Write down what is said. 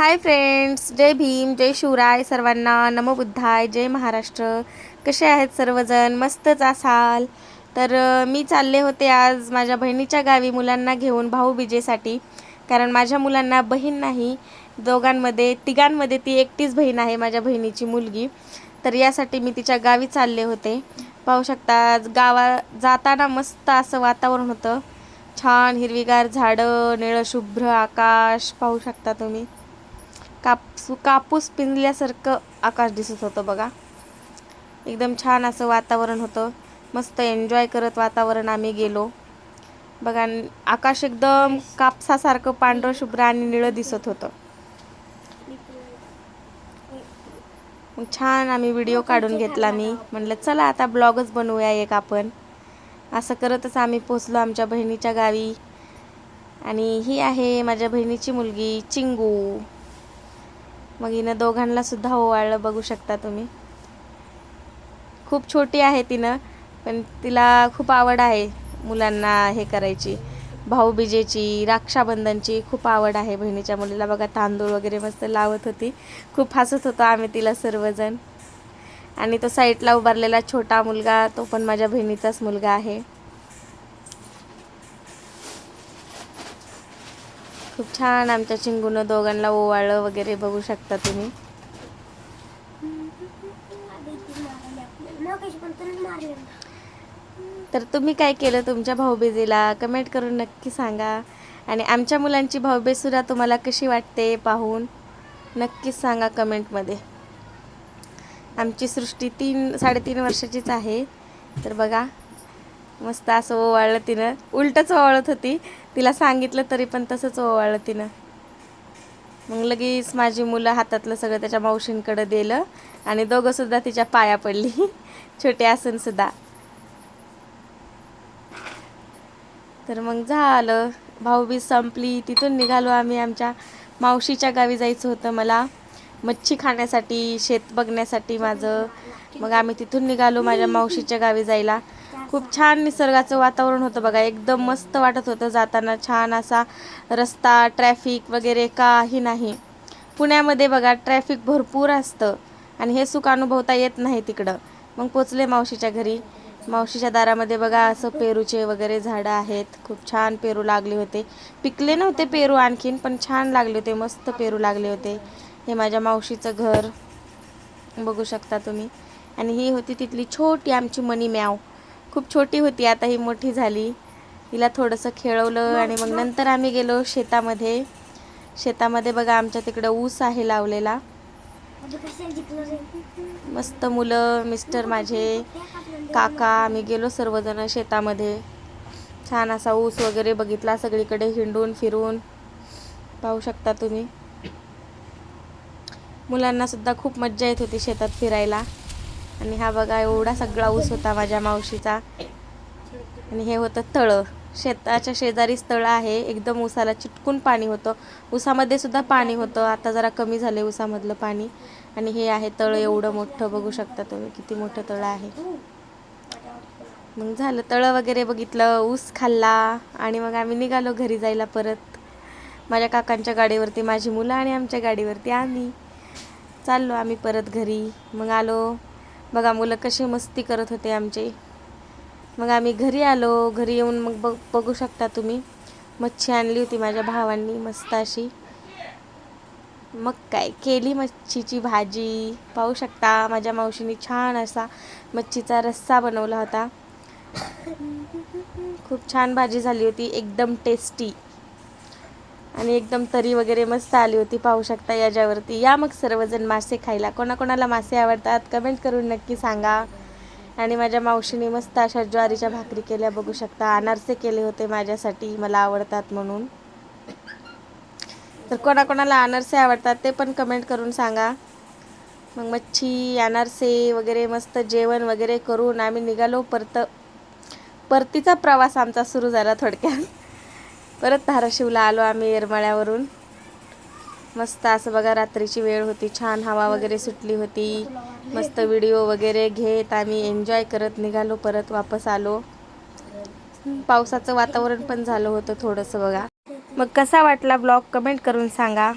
हाय friends जय भीम जय शिवराय सर्वांना. नमो बुद्धाय जय महाराष्ट्र. कसे आहेत सर्वजण? मस्तच असाल? तर मी चालले होते आज माझ्या बहिणीच्या गावी मुलांना घेऊन भाऊबीजेसाठी कारण माझ्या मुलांना बहीण नाही. दोघांमध्ये तिघांमध्ये ती एकटीच बहीण आहे माझ्या बहिणीची मुलगी. तर यासाठी मी तिच्या गावी चालले होते. पाहू शकता गावा जाताना मस्त असं वातावरण होतं. छान हिरवीगार झाडं निळं शुभ्र आकाश. पाहू शकता तुम्ही. कापसू कापूस पिंजल्यासारखं आकाश दिसत होतं बघा. एकदम छान असं वातावरण होतं. मस्त एन्जॉय करत वातावरण आम्ही गेलो. बघा आकाश एकदम कापसासारखं पांढरं शुभ्र आणि निळं दिसत होतं. मग छान आम्ही व्हिडिओ काढून घेतला मी. म्हणलं चला आता ब्लॉगच बनवूया एक आपण. असं करतच आम्ही पोचलो आमच्या बहिणीच्या गावी. आणि ही आहे माझ्या बहिणीची मुलगी चिंगू. मग हिनं दोघांना सुद्धा ओवाळलं बघू शकता तुम्ही. खूप छोटी आहे तिनं पण तिला खूप आवड आहे मुलांना हे करायची. भाऊबीजेची रक्षाबंधनची खूप आवड आहे बहिणीच्या मुलीला. बघा तांदूळ वगैरे मस्त लावत होती. खूप हसत होतो आम्ही तिला सर्वजण. आणि तो साईडला उभारलेला छोटा मुलगा तो पण माझ्या बहिणीचाच मुलगा आहे. खूप छान आमच्या चिंगून दोघांना ओवाळलं वगैरे बघू शकता तुम्ही. तर तुम्ही काय केलं तुमच्या भाऊबीजेला? कमेंट करून नक्की सांगा. आणि आमच्या मुलांची भाऊबीजसुद्धा तुम्हाला कशी वाटते पाहून नक्कीच सांगा कमेंटमध्ये आमची सृष्टी तीन साडेतीन वर्षाचीच आहे. तर बघा मस्त असं ओवाळलं तिनं. उलटच ओवाळत होती. तिला सांगितलं तरी पण तसंच ओवाळलं तिनं. मग लगेच माझी मुलं हातातलं सगळं त्याच्या मावशींकडे दिलं आणि दोघं सुद्धा तिच्या पाया पडली. छोटे असून सुद्धा. तर मग झालं. भाऊबीज संपली. तिथून निघालो आम्ही. आमच्या मावशीच्या गावी जायचं होतं मला. मच्छी खाण्यासाठी शेत बघण्यासाठी माझं. मग आम्ही तिथून निघालो माझ्या मावशीच्या गावी जायला. खूप छान निसर्गाचं वातावरण होतं बघा. एकदम मस्त वाटत होतं जाताना. छान असा रस्ता ट्रॅफिक वगैरे काही नाही. पुण्यामध्ये बघा ट्रॅफिक भरपूर असतं आणि हे सुख अनुभवता येत नाही तिकडं. मग पोचले मावशीच्या घरी. मावशीच्या दारामध्ये बघा असं पेरूचे वगैरे झाडं आहेत. खूप छान पेरू लागले होते. पिकले नव्हते पेरू आणखीन पण छान लागले होते. मस्त पेरू लागले होते. हे माझ्या मावशीचं घर. बघू शकता तुम्ही. आणि ही होती तिथली छोटी आमची मनी म्याव खूप छोटी होती आता ही मोठी झाली. हिला थोडंसं खेळवलं आणि मग नंतर आम्ही गेलो शेतामध्ये. शेतामध्ये बघा आमच्या तिकडं ऊस आहे लावलेला. मस्त मुलं मिस्टर माझे काका आम्ही गेलो सर्वजण शेतामध्ये. छान असा ऊस वगैरे बघितला सगळीकडे हिंडून फिरून. पाहू शकता तुम्ही. मुलांना सुद्धा खूप मज्जा येत होती शेतात फिरायला. आणि हा बघा एवढा सगळा ऊस होता माझ्या मावशीचा. आणि हे होतं तळं. शेताच्या शेजारीच तळं आहे. एकदम ऊसाला चिटकून पाणी होतं. ऊसामध्ये सुद्धा पाणी होतं. आता जरा कमी झाले ऊसामधलं पाणी. आणि हे आहे तळं एवढं मोठं. बघू शकता तुम्ही किती मोठं तळं आहे. मग झालं तळं वगैरे बघितलं. ऊस खाल्ला. आणि मग आम्ही निघालो घरी जायला परत. माझ्या काकांच्या गाडीवरती माझी मुलं आणि आमच्या गाडीवरती आम्ही. चाललो आम्ही परत घरी. मग आलो. बघा मुलं कशी मस्ती करत होते आमचे. मग आम्ही घरी आलो. घरी येऊन मग बघ बघू शकता तुम्ही. मच्छी आणली होती माझ्या भावांनी मस्त अशी. मग काय केली मच्छीची भाजी. पाहू शकता माझ्या मावशीने छान असा मच्छीचा रस्सा बनवला होता. खूप छान भाजी झाली होती एकदम टेस्टी आणि एकदम तरी वगैरे मस्त आली होती पाहू शकता याच्यावरती. या मग सर्वजण मासे खायला. कोणाकोणाला मासे आवडतात कमेंट करून नक्की सांगा. आणि माझ्या मावशीने मस्त अशा ज्वारीच्या भाकरी केल्या बघू शकता. अनारसे केले होते माझ्यासाठी मला आवडतात म्हणून. तर कोणाकोणाला अनारसे आवडतात ते पण कमेंट करून सांगा. मग मच्छी अनारसे वगैरे मस्त जेवण वगैरे करून आम्ही निघालो. परत परतीचा प्रवास आमचा सुरू झाला थोडक्यात. परत धाराशिवला आलो आम्ही येरमाळ्यावरून. मस्त असं बघा रात्रीची वेळ होती. छान हवा वगैरे सुटली होती. मस्त व्हिडिओ वगैरे घेत आम्ही एन्जॉय करत निघालो परत वापस आलो. पावसाचं वातावरण पण झालं होतं थोडंसं बघा. मग कसा वाटला ब्लॉग? कमेंट करून सांगा.